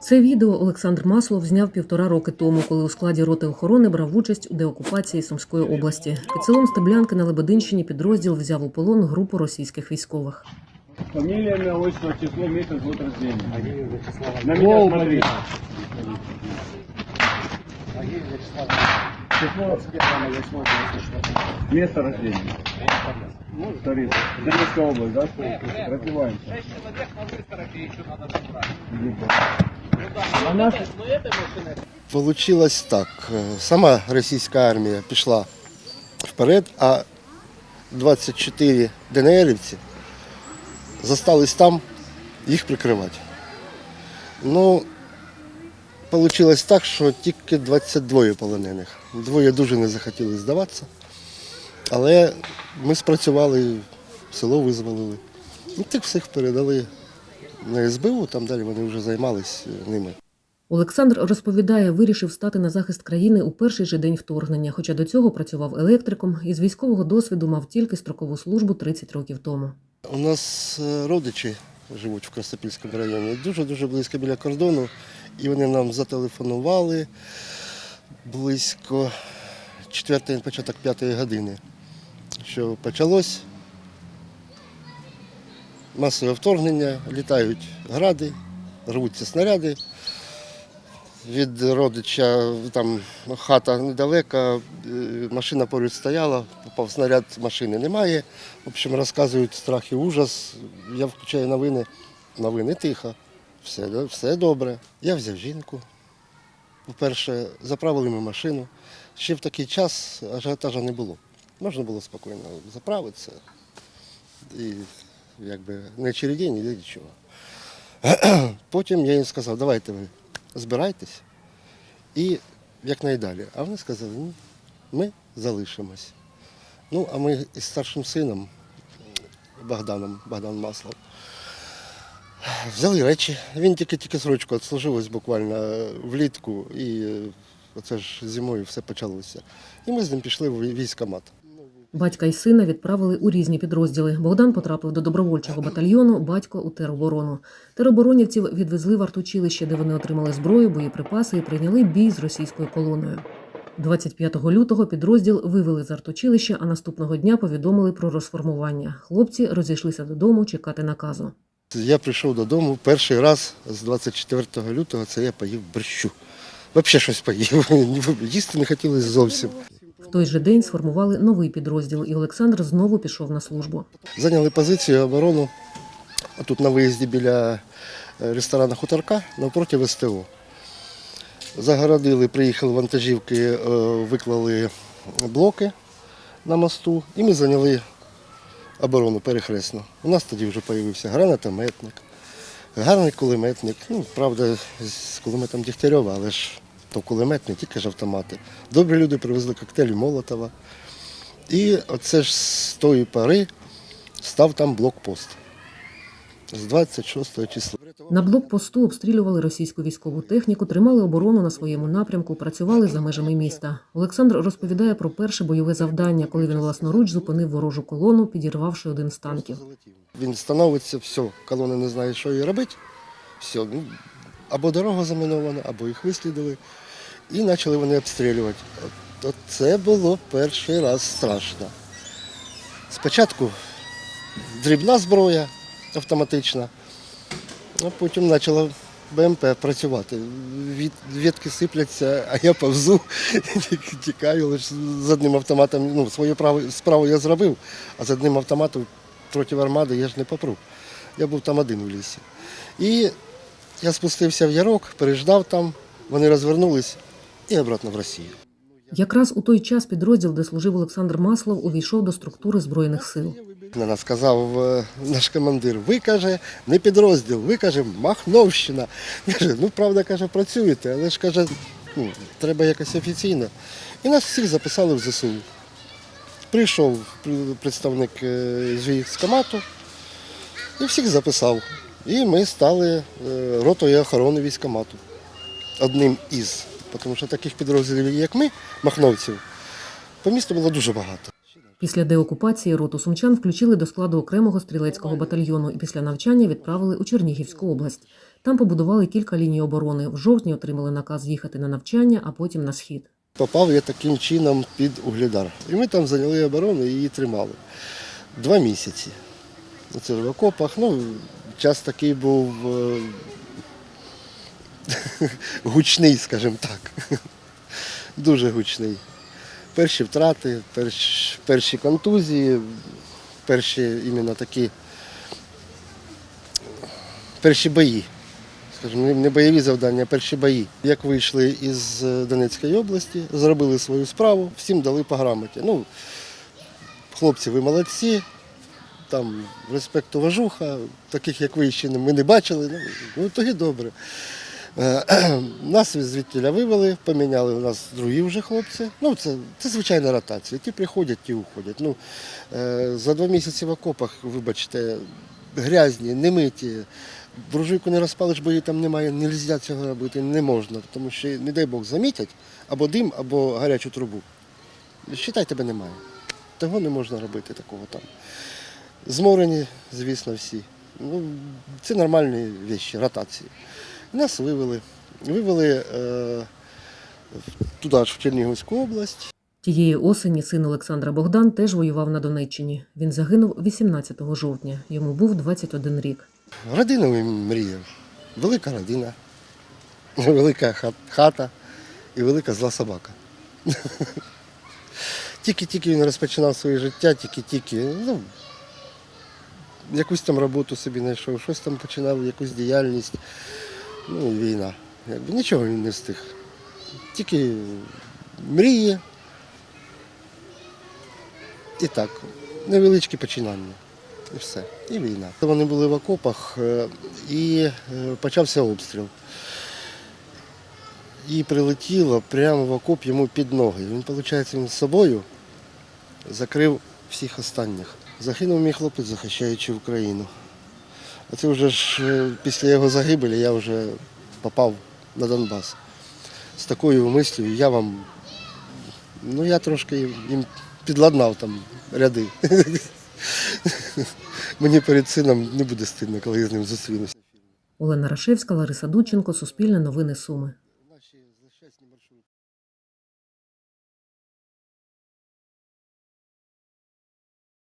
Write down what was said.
Це відео Олександр Маслов зняв півтора роки тому, коли у складі роти охорони брав участь у деокупації Сумської області. Під селом Стеблянки на Лебединщині підрозділ взяв у полон групу російських військових. Фамилия, имя, отчество, число, месяц, год рождения. На меня смотри. Число, 21.08.96. место рождения. Старица. Донецкая область, да? Развиваемся. А наш... Получилось так. Сама російська армія пішла вперед, а 24 ДНРівці зостались там їх прикривати. Ну, вийшло так, що тільки 22 полонених. Двоє дуже не захотіли здаватися. Але ми спрацювали, село визволили. І тих всіх передали на СБУ, там далі вони вже займались ними. Олександр розповідає, вирішив стати на захист країни у перший же день вторгнення, хоча до цього працював електриком і з військового досвіду мав тільки строкову службу 30 років тому. У нас е, родичі живуть в Красопільському районі, дуже-дуже близько біля кордону, і вони нам зателефонували близько 4 початок 5 години, що почалось масове вторгнення, літають гради, рвуться снаряди. Від родича там хата недалеко, е, машина поруч стояла, попав снаряд, машини немає. В общем, розказують страх і ужас. Я включаю новини. Новини тихо. Все, все добре. Я взяв жінку. По-перше, заправили ми машину. Ще в такий час ажіотажа не було. Можна було спокійно заправитися. І якби не через день, ні нічого. Потім я їм сказав, давайте ви збирайтесь і якнайдалі. А вони сказали, ні, ми залишимось. Ну, а ми із старшим сином Богданом, Богдан Маслов, взяли речі. Він тільки-тільки срочку відслужив буквально влітку, і оце ж зимою все почалося. І ми з ним пішли в військкомат. Батька й сина відправили у різні підрозділи. Богдан потрапив до добровольчого батальйону, батько у тероборону. Тероборонівців відвезли в артучилище, де вони отримали зброю, боєприпаси і прийняли бій з російською колоною. 25 лютого підрозділ вивели з артучилища, а наступного дня повідомили про розформування. Хлопці розійшлися додому чекати наказу. Я прийшов додому перший раз з 24 лютого, це я поїв борщу. Взагалі щось поїв. Їсти не хотілося зовсім. В той же день сформували новий підрозділ, і Олександр знову пішов на службу. Зайняли позицію оборону тут на виїзді біля е, ресторану Хуторка навпроти СТО. Загородили, приїхали вантажівки, е, виклали блоки на мосту і ми зайняли оборону перехресно. У нас тоді вже з'явився гранатометник, гарний кулеметник. Ну, правда, з кулеметом Дігтярьова, але ж то кулемет не тільки ж автомати. Добрі люди привезли коктейлі Молотова. І оце ж з тої пори став там блокпост. З 26 числа. На блокпосту обстрілювали російську військову техніку, тримали оборону на своєму напрямку, працювали за межами міста. Олександр розповідає про перше бойове завдання, коли він власноруч зупинив ворожу колону, підірвавши один з танків. Він становиться, все, колона не знає, що їй робити. Все, ну, або дорога замінована, або їх вислідили. І почали вони обстрілювати. От, це було перший раз страшно. Спочатку дрібна зброя автоматична, а потім почала БМП працювати. Від, ветки сипляться, а я повзу, тікаю, лише з одним автоматом. Ну, свою праву, справу я зробив, а з одним автоматом проти армади я ж не попру. Я був там один у лісі. І я спустився в ярок, переждав там, вони розвернулись і обратно в Росію. Якраз у той час підрозділ, де служив Олександр Маслов, увійшов до структури збройних сил. На нас сказав е, наш командир, ви каже, не підрозділ, ви каже, Махновщина. Каже, ну правда, каже, працюєте, але ж каже, ну, треба якось офіційно. І нас всіх записали в ЗСУ. Прийшов представник е, з військкомату і всіх записав. І ми стали е, ротою охорони військкомату. Одним із. Тому що таких підрозділів, як ми, махновців, по місту було дуже багато. Після деокупації роту сумчан включили до складу окремого стрілецького батальйону і після навчання відправили у Чернігівську область. Там побудували кілька ліній оборони. В жовтні отримали наказ їхати на навчання, а потім на схід. Попав я таким чином під Угледар. І ми там зайняли оборону і її тримали. Два місяці. Оце в окопах. Ну, час такий був е, гучний, скажімо так. Дуже гучний. Перші втрати, перші, перші контузії, перші іменно такі перші бої. Скажімо, не- бойові завдання, а перші бої. Як вийшли із е, Донецької області, зробили свою справу, всім дали по грамоті. Ну, хлопці, ви молодці, там респект уважуха, таких як ви ще ми не бачили. Ну тоді добре. Е, Нас звідтіля вивели, поміняли у нас другі вже хлопці. Ну, це, це звичайна ротація. Ті приходять, ті уходять. Ну, е, за два місяці в окопах, вибачте, грязні, немиті. Буржуйку не розпалиш, бо її там немає, не можна цього робити, не можна, тому що, не дай Бог, замітять або дим, або гарячу трубу. Считай, тебе немає. Того не можна робити такого там. Зморені, звісно, всі. Ну, це нормальні речі, ротації. Нас вивели. Вивели е, туди ж в Чернігівську область. Тієї осені син Олександра Богдан теж воював на Донеччині. Він загинув 18 жовтня. Йому був 21 рік. Родину мріяв. Велика родина, велика хата і велика зла собака. Тільки-тільки він розпочинав своє життя, тільки-тільки, ну, якусь там роботу собі знайшов, щось там починав, якусь діяльність. Ну і війна. Якби нічого він не встиг. Тільки мрії. І так, невеличкі починання. І все. І війна. Вони були в окопах е, і е, почався обстріл. І прилетіло прямо в окоп йому під ноги. Він, виходить, з собою закрив всіх останніх. Загинув мій хлопець, захищаючи Україну. А це вже ж е, після його загибелі я вже попав на Донбас. З такою мислю я вам, ну я трошки їм підладнав там ряди. Мені перед сином не буде стидно, коли я з ним зустрінуся. Олена Рашевська, Лариса Дудченко, Суспільне новини Суми.